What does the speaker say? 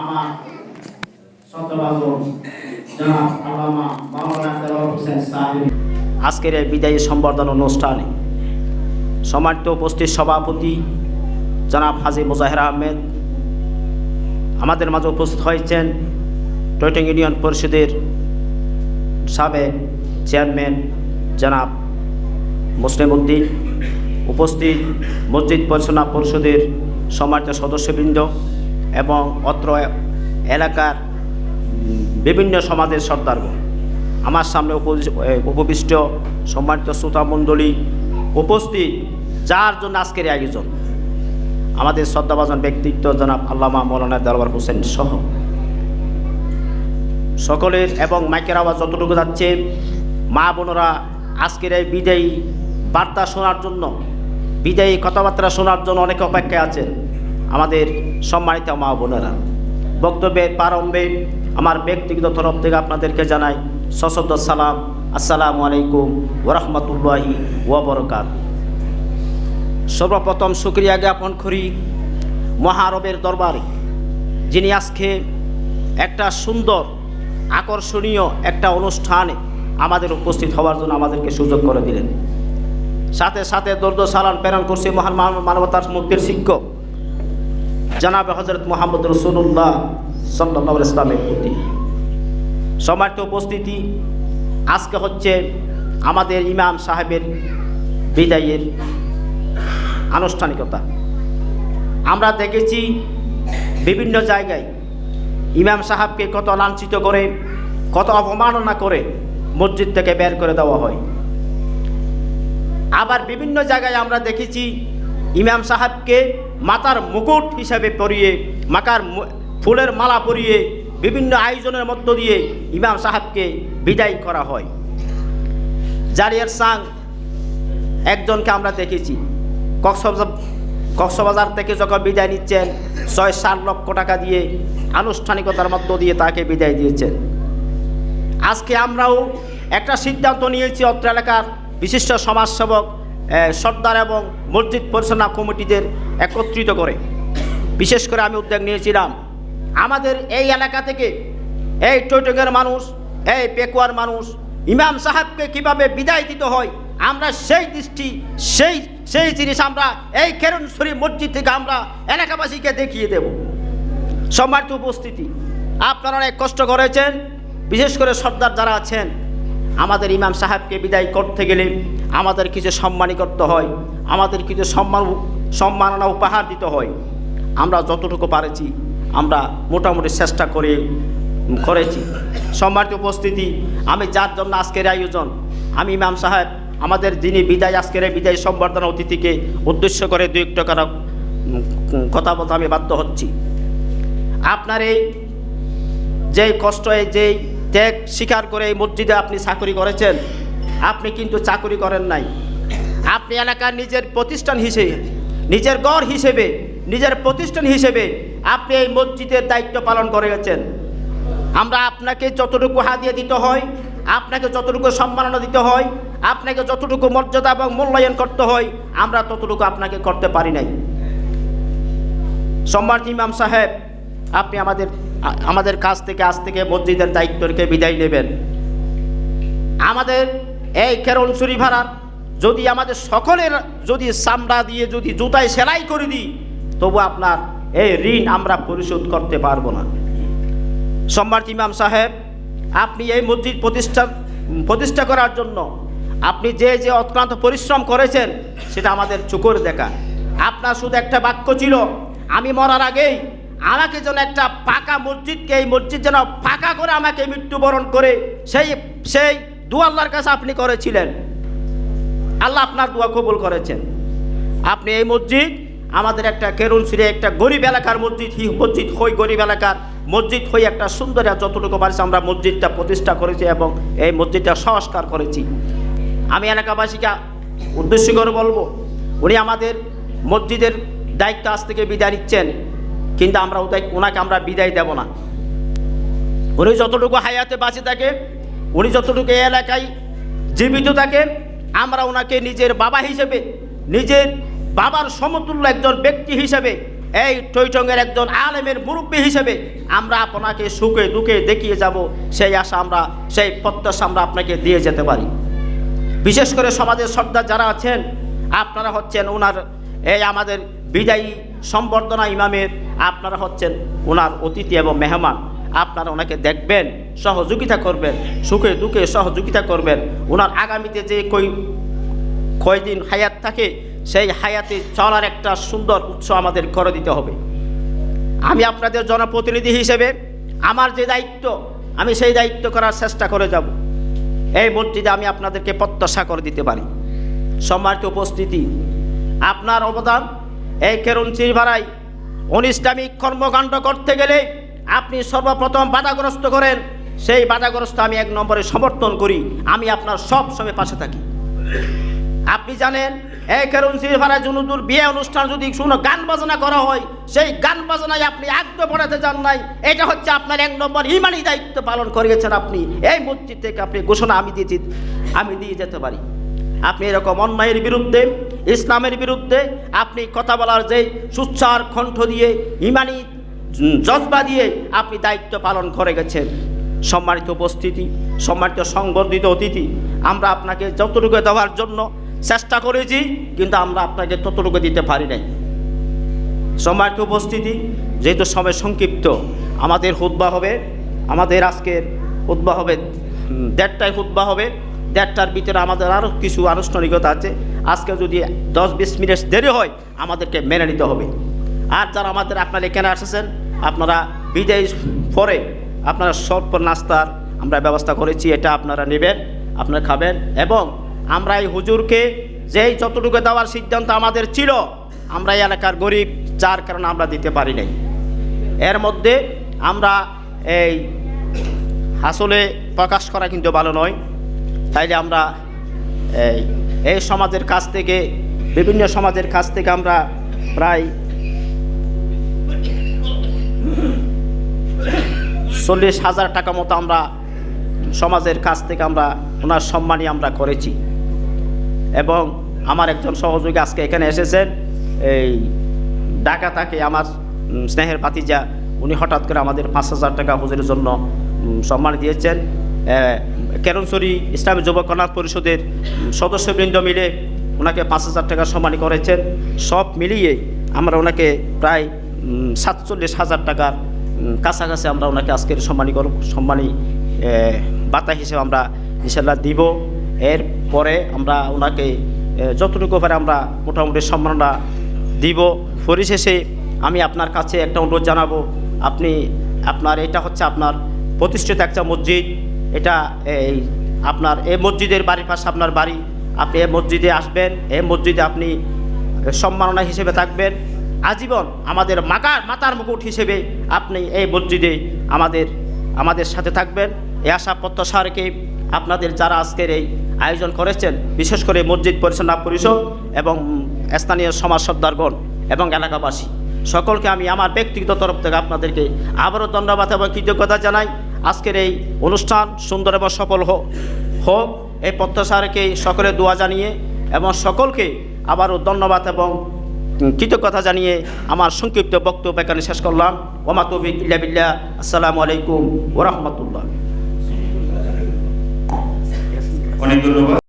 আমার আজকের এই বিদায়ী সম্বর্ধনা অনুষ্ঠানে সম্মানিত উপস্থিত সভাপতি জনাব হাজি মুজাহির আহমেদ, আমাদের মাঝে উপস্থিত হয়েছেন টয়টং ইউনিয়ন পরিষদের সাবেক চেয়ারম্যান জনাব মুসলিম উদ্দিন, উপস্থিত মসজিদ পরিচালনা পরিষদের সম্মানিত সদস্যবৃন্দ এবং অত্র এলাকার বিভিন্ন সমাজের সর্দারগণ আমার সামনে উপবিষ্ট- সম্মানিত শ্রোতা মণ্ডলী উপস্থিত, যার জন্য আজকের আয়োজন। আমাদের শ্রদ্ধাভাজন ব্যক্তিত্ব জনাব আল্লামা মৌলানা দরবার হোসেন সহ। সকলের এবং মাইকের আওয়াজ যতটুকু যাচ্ছে, মা বোনরা আজকের এই বিদায়ী বার্তা শোনার জন্য, বিদায়ী কথাবার্তা শোনার জন্য অনেকে অপেক্ষায় আছেন। আমাদের সম্মানিত মা বোনেরা। বক্তব্যের প্রারম্ভে আমার ব্যক্তিগত তরফ থেকে আপনাদেরকে জানাই সশব্দ সালাম। আসসালামু আলাইকুম ওরহমতুল্লাহি ওবরকাত। সর্বপ্রথম সুক্রিয়া জ্ঞাপন করি মহারবের দরবারে, যিনি আজকে একটা সুন্দর, আকর্ষণীয় একটা অনুষ্ঠানে আমাদের উপস্থিত হওয়ার জন্য আমাদেরকে সুযোগ করে দিলেন। সাথে সাথে দর্দ সালান প্রেরণ করছে মহান মানবতার মুক্তির শিক্ষক জানাবে হজরত মোহাম্মদ রসুল্লাহ সাল্লাহ ইসলামের প্রতি। সম্মানিত উপস্থিতি, আজকে হচ্ছে আমাদের ইমাম সাহেবের বিদায়ের আনুষ্ঠানিকতা। আমরা দেখেছি বিভিন্ন জায়গায় ইমাম সাহেবকে কত লাঞ্ছিত করে, কত অপমাননা করে মসজিদ থেকে বের করে দেওয়া হয়। আবার বিভিন্ন জায়গায় আমরা দেখেছি ইমাম সাহেবকে মাতার মুকুট হিসাবে পরিয়ে, মাকার ফুলের মালা পরিয়ে, বিভিন্ন আয়োজনের মধ্য দিয়ে ইমাম সাহেবকে বিদায় করা হয়। জারিয়ার সাং একজনকে আমরা দেখেছি। কক্সবাজার কক্সবাজার থেকে যখন বিদায় নিচ্ছেন, ছয় সাত লক্ষ টাকা দিয়ে আনুষ্ঠানিকতার মধ্য দিয়ে তাকে বিদায় দিয়েছেন। আজকে আমরাও একটা সিদ্ধান্ত নিয়েছি অত্র এলাকার বিশিষ্ট সমাজসেবক সর্দার এবং মসজিদ পরিচালনা কমিটিদের একত্রিত করে। বিশেষ করে আমি উদ্যোগ নিয়েছিলাম, আমাদের এই এলাকা থেকে এই টৈটকের মানুষ, এই পেকুয়ার মানুষ, ইমাম সাহেবকে কীভাবে বিদায় দিতে হয়, আমরা সেই দৃষ্টি, সেই সেই জিনিস আমরা, এই কেরণশ্বরী মসজিদ থেকে আমরা এলাকাবাসীকে দেখিয়ে দেব। সম্মানিত উপস্থিতি, আপনারা অনেক কষ্ট করেছেন, বিশেষ করে সর্দার যারা আছেন আমাদের ইমাম সাহেবকে বিদায় করতে গেলে আমাদের কিছু সম্মানী করতে হয়, আমাদের কিছু সম্মান সম্মাননা উপহার দিতে হয়। আমরা যতটুকু পারেছি, আমরা মোটামুটি চেষ্টা করে, করেছি। সম্মানিত উপস্থিতি, আমি যার জন্য আজকের আয়োজন, আমি ইমাম সাহেব, আমাদের যিনি বিদায়, আজকের বিদায় সম্বর্ধনা অতিথিকে উদ্দেশ্য করে দু একটা কথা বলতে আমি বাধ্য হচ্ছি। আপনার এই যেই কষ্ট যেই ত্যাগ স্বীকার করে এই মসজিদে আপনি চাকরি করেছেন, আপনি কিন্তু চাকরি করেন নাই। আপনি এলাকার নিজের প্রতিষ্ঠান হিসেবে, নিজের গড় হিসেবে, নিজের প্রতিষ্ঠান হিসেবে আপনি এই মসজিদের দায়িত্ব পালন করে গেছেন। আমরা আপনাকে যতটুকু হাদিয়ে দিতে হয়, আপনাকে যতটুকু সম্মাননা দিতে হয়, আপনাকে যতটুকু মর্যাদা এবং মূল্যায়ন করতে হয়, আমরা ততটুকু আপনাকে করতে পারি নাই। সম্মানিত ইমাম সাহেব, আপনি আমাদের আমাদের কাছ থেকে, আজ থেকে মসজিদের দায়িত্ব রেখে বিদায় নেবেন। আমাদের এই কেরণসুরি ভাড়ার যদি আমাদের সকলের, যদি চামড়া দিয়ে যদি জুতায় সেলাই করে দিই, তবু আপনার এই ঋণ আমরা পরিশোধ করতে পারব না। সম্মানিত ইমাম সাহেব, আপনি এই মসজিদ প্রতিষ্ঠা প্রতিষ্ঠা করার জন্য আপনি যে যে অক্লান্ত পরিশ্রম করেছেন, সেটা আমাদের চুকর দেখা। আপনার শুধু একটা বাক্য ছিল, আমি মরার আগেই আমাকে যেন একটা পাকা মসজিদকে, এই মসজিদ যেন পাকা করে আমাকে মৃত্যুবরণ করে, সেই সেই দু আল্লাহর কাছে আপনি করেছিলেন। আল্লাহ আপনার দোয়া কবুল করেছেন। আপনি এই মসজিদ, আমাদের একটা কেরুন সিরে একটা গরিব এলাকার মসজিদ, হি মসজিদ হই গরিব এলাকার মসজিদ হই একটা সুন্দর যতটুকু পারছি আমরা মসজিদটা প্রতিষ্ঠা করেছি এবং এই মসজিদটা সংস্কার করেছি। আমি এলাকাবাসীকে উদ্দেশ্য করে বলব, উনি আমাদের মসজিদের দায়িত্ব আজ থেকে বিদায় নিচ্ছেন। কিন্তু আমরা ওনাকে আমরা বিদায় দেব না। উনি যতটুকু হায়াতে বাঁচে থাকে, উনি যতটুকু এলাকায় জীবিত থাকে, আমরা ওনাকে নিজের বাবা হিসেবে, নিজের বাবার সমতুল্য একজন ব্যক্তি হিসেবে, এই টৈটঙ্গের একজন আলেমের মুরব্বী হিসেবে আমরা আপনাকে সুখে দুঃখে দেখিয়ে যাব। সেই আশা আমরা, সেই প্রত্যাশা আমরা আপনাকে দিয়ে যেতে পারি। বিশেষ করে সমাজের সর্দার যারা আছেন, আপনারা হচ্ছেন ওনার এই আমাদের বিদায়ী সম্বর্ধনা ইমামের আপনারা হচ্ছেন ওনার অতিথি এবং মেহমান। আপনারা ওনাকে দেখবেন, সহযোগিতা করবেন, সুখে দুঃখে সহযোগিতা করবেন। ওনার আগামীতে যে কই কয়দিন হায়াত থাকে, সেই হায়াতে চলার একটা সুন্দর উৎস আমাদের করে দিতে হবে। আমি আপনাদের জনপ্রতিনিধি হিসেবে আমার যে দায়িত্ব, আমি সেই দায়িত্ব করার চেষ্টা করে যাব। এই মসজিদে আমি আপনাদেরকে প্রত্যাশা করে দিতে পারি। সম্মানিত উপস্থিতি, আপনার অবদান এই কেরঞ্চির ভাড়ায় অনিষ্টামিক কর্মকাণ্ড করতে গেলে আপনি সর্বপ্রথম বাধাগ্রস্ত করেন। সেই বাধাগ্রস্ত আমি এক নম্বরে সমর্থন করি। আমি আপনার সব সময় পাশে থাকি। আপনি জানেন, এই কেরঞ্চির ভাড়ায় জুনুদুর বিয়ে অনুষ্ঠান যদি শুনো গান বাজনা করা হয়, সেই গান বাজনায় আপনি আগ্রহ পড়াতে যান নাই। এটা হচ্ছে আপনার এক নম্বর ইমানি দায়িত্ব পালন করিয়েছেন আপনি। এই মসজিদ থেকে আপনি ঘোষণা আমি দিয়েছি আমি দিয়ে যেতে পারি। আপনি এরকম অন্যায়ের বিরুদ্ধে, ইসলামের বিরুদ্ধে আপনি কথা বলার যে সুচ্ছার কণ্ঠ দিয়ে, ইমানি জজবা দিয়ে আপনি দায়িত্ব পালন করে গেছেন। সম্মানিত উপস্থিতি, সম্মানিত সংবর্ধিত অতিথি, আমরা আপনাকে যতটুকু দেওয়ার জন্য চেষ্টা করেছি, কিন্তু আমরা আপনাকে ততটুকু দিতে পারি নাই। সম্মানিত উপস্থিতি, যেহেতু সময় সংক্ষিপ্ত, আমাদের হুদ্বা হবে, আমাদের আজকের হুদ্বা হবে দেড়টায় হুদ্বা হবে। দেড়টার ভিতরে আমাদের আরও কিছু আনুষ্ঠানিকতা আছে। আজকে যদি দশ বিশ মিনিট দেরি হয়, আমাদেরকে মেনে নিতে হবে। আর যারা আমাদের আপনারা এখানে এসেছেন আপনারা বিদায় পরে আপনারা স্বল্প নাস্তার আমরা ব্যবস্থা করেছি, এটা আপনারা নেবেন, আপনারা খাবেন এবং আমরা এই হুজুরকে যেই যতটুকু দেওয়ার সিদ্ধান্ত আমাদের ছিল, আমরা এই এলাকার গরিব, যার কারণে আমরা দিতে পারি নাই। এর মধ্যে আমরা এই আসলে প্রকাশ করা কিন্তু ভালো নয়। তাইলে আমরা, এই সমাজের কাছ থেকে, বিভিন্ন সমাজের কাছ থেকে আমরা প্রায় চল্লিশ হাজার টাকা মতো আমরা সমাজের কাছ থেকে আমরা ওনার সম্মানই আমরা করেছি। এবং আমার একজন সহযোগী আজকে এখানে এসেছেন, এই ঢাকা তাকে আমার স্নেহের ভাতিজা, উনি হঠাৎ করে আমাদের পাঁচ হাজার টাকা হুজুরের জন্য সম্মান দিয়েছেন। কেরনসরি ইসলামী যুব পরিষদের সদস্যবৃন্দ মিলে ওনাকে পাঁচ হাজার টাকা সম্মানী করেছেন। সব মিলিয়ে আমরা ওনাকে প্রায় সাতচল্লিশ হাজার টাকার কাছাকাছি আমরা ওনাকে আজকের সম্মানী সম্মানী বাতা হিসেবে আমরা ইনশাল্লাহ দিব। এর পরে আমরা ওনাকে যতটুকু পারে আমরা মোটামুটি সম্মাননা দিব। পরিশেষে আমি আপনার কাছে একটা অনুরোধ জানাব। আপনি, আপনার, এটা হচ্ছে আপনার প্রতিষ্ঠিত একটা মসজিদ। এটা এই আপনার এই মসজিদের বাড়ির পাশে আপনার বাড়ি। আপনি এ মসজিদে আসবেন এ মসজিদে আপনি সম্মাননা হিসেবে থাকবেন। আজীবন আমাদের মাকার, মাতার মুকুট হিসেবে আপনি এই মসজিদে আমাদের আমাদের সাথে থাকবেন। এ আশা প্রত্যাশা আপনাদের যারা আজকের এই আয়োজন করেছেন, বিশেষ করে মসজিদ পরিচালনা পরিষদ এবং স্থানীয় সমাজ সর্দারগণ এবং এলাকাবাসী, সকলকে আমি আমার ব্যক্তিগত তরফ থেকে আপনাদেরকে আবারও ধন্যবাদ এবং কৃতজ্ঞতা জানাই। আজকের এই অনুষ্ঠান সুন্দর এবং সফল হোক হোক। এই প্রত্যাশা রেখে সকলে দোয়া জানিয়ে এবং সকলকে আবারও ধন্যবাদ এবং কৃতজ্ঞতা জানিয়ে আমার সংক্ষিপ্ত বক্তব্য এখানে শেষ করলাম। ওমা তৌফিক ইল্লা বিল্লাহ। আসসালামু আলাইকুম ওরহমতুল্লাহ অনেক ধন্যবাদ।